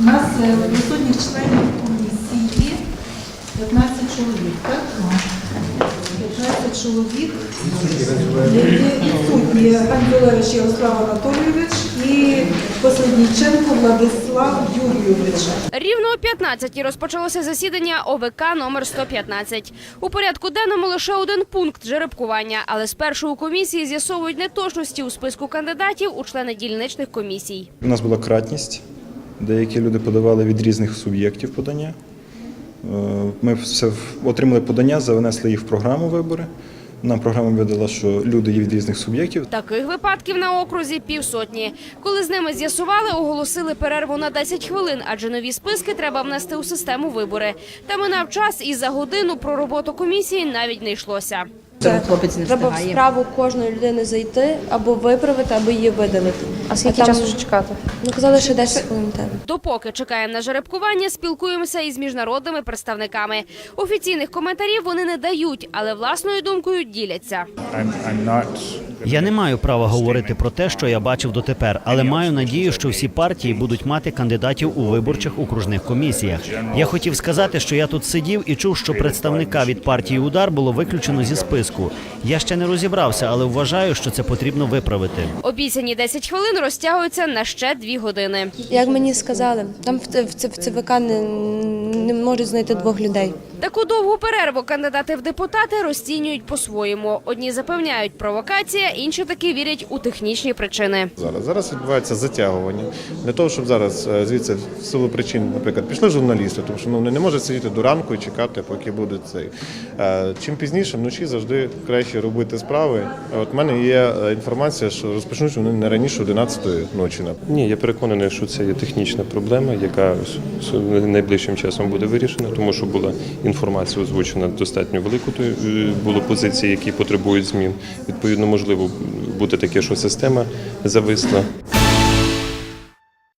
У нас е, присутніх членів комісії 15 чоловік, так? 15 чоловік. Відсутні Гандзулевич Ярослав Анатолійович і Посредніченко Владислав Юрійович. Рівно о 15 розпочалося засідання ОВК номер 115. У порядку денному лише один пункт жеребкування, але спершу у комісії з'ясовують неточності у списку кандидатів у члени дільничних комісій. У нас була кратність. Деякі люди подавали від різних суб'єктів подання. Е, Ми все отримали подання, занесли їх в програму вибори. Нам програма видала, що люди є від різних суб'єктів. Таких випадків на окрузі півсотні. Коли з ними з'ясували, оголосили перерву на 10 хвилин, адже нові списки треба внести у систему вибори. Та минав час, і за годину про роботу комісії навіть не йшлося. Це хлопець не Треба в встигає. справу кожної людини зайти або виправити, або її видалити. А скільки там- часу ще чекати? Ну казали, що 10 хвилин треба. Допоки чекаємо на жеребкування, спілкуємося із міжнародними представниками. Офіційних коментарів вони не дають, але власною думкою діляться. I'm, I'm not Я не маю права говорити про те, що я бачив дотепер, але маю надію, що всі партії будуть мати кандидатів у виборчих окружних комісіях. Я хотів сказати, що я тут сидів і чув, що представника від партії Удар було виключено зі списку. Я ще не розібрався, але вважаю, що це потрібно виправити. Обіцяні 10 хвилин розтягуються на ще 2 години. Як мені сказали, там в ЦВК не, не можуть знайти двох людей. Таку довгу перерву кандидати в депутати розцінюють по-своєму. Одні запевняють провокація, інші таки вірять у технічні причини. Зараз зараз відбувається затягування для того, щоб зараз е, звідси в силу причин, наприклад, пішли журналісти, тому що ну вони не можуть сидіти до ранку і чекати, поки буде цей. Е, Чим пізніше вночі завжди краще робити справи. От в мене є е, інформація, що розпочнуть вони не раніше 11-ї ночі. Ні, я переконаний, що це є технічна проблема, яка найближчим часом буде вирішена, тому що була інформація озвучена достатньо велику. е, Було позиції, які потребують змін. Відповідно, можливо бути таке, що система зависла.